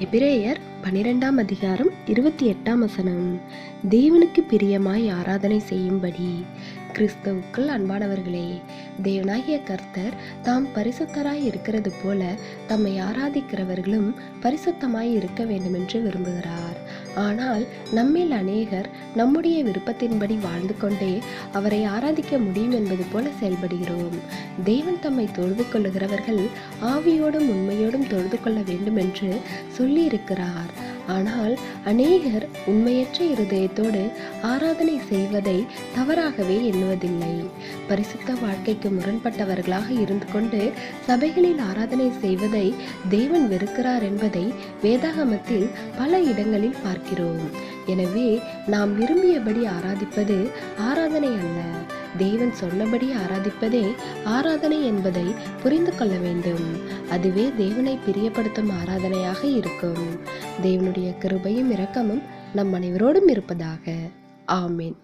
எபிரேயர் பனிரெண்டாம் அதிகாரம் இருபத்தி எட்டாம் வசனம். தேவனுக்கு பிரியமாய் ஆராதனை செய்யும்படி. கிறிஸ்தவுக்குள் அன்பானவர்களே தேவனாகிய கர்த்தர் தாம் பரிசுத்தராய் இருக்கிறது போல தம்மை ஆராதிக்கிறவர்களும் பரிசுத்தமாய் இருக்க வேண்டுமென்று விரும்புகிறார். ஆனால் நம்மில் அநேகர் நம்முடைய விருப்பத்தின்படி வாழ்ந்து கொண்டே அவரை ஆராதிக்க முடியும் என்பது போல செயல்படுகிறோம். தேவன் தம்மை தொழுது கொள்ளுகிறவர்கள் ஆவியோடும் உண்மையோடும் தொழுது கொள்ள வேண்டும் என்று சொல்லியிருக்கிறார். ஆனால் அநேகர் உண்மையற்ற இருதயத்தோடு ஆராதனை செய்வதை தவறாகவே எண்ணுவதில்லை. பரிசுத்த வாழ்க்கைக்கு முரண்பட்டவர்களாக இருந்து கொண்டு சபைகளில் ஆராதனை செய்வதை தேவன் வெறுக்கிறார் என்பதை வேதாகமத்தில் பல இடங்களில் பார்க்கிறோம். எனவே நாம் விரும்பியபடி ஆராதிப்பது ஆராதனை அல்ல. தேவன் சொன்னபடி ஆராதிப்பதே ஆராதனை என்பதை புரிந்து கொள்ள வேண்டும். அதுவே தேவனை பிரியப்படுத்தும் ஆராதனையாக இருக்கும். தேவனுடைய கிருபையும் இரக்கமும் நம் அனைவரோடும் இருப்பதாக. ஆமேன்.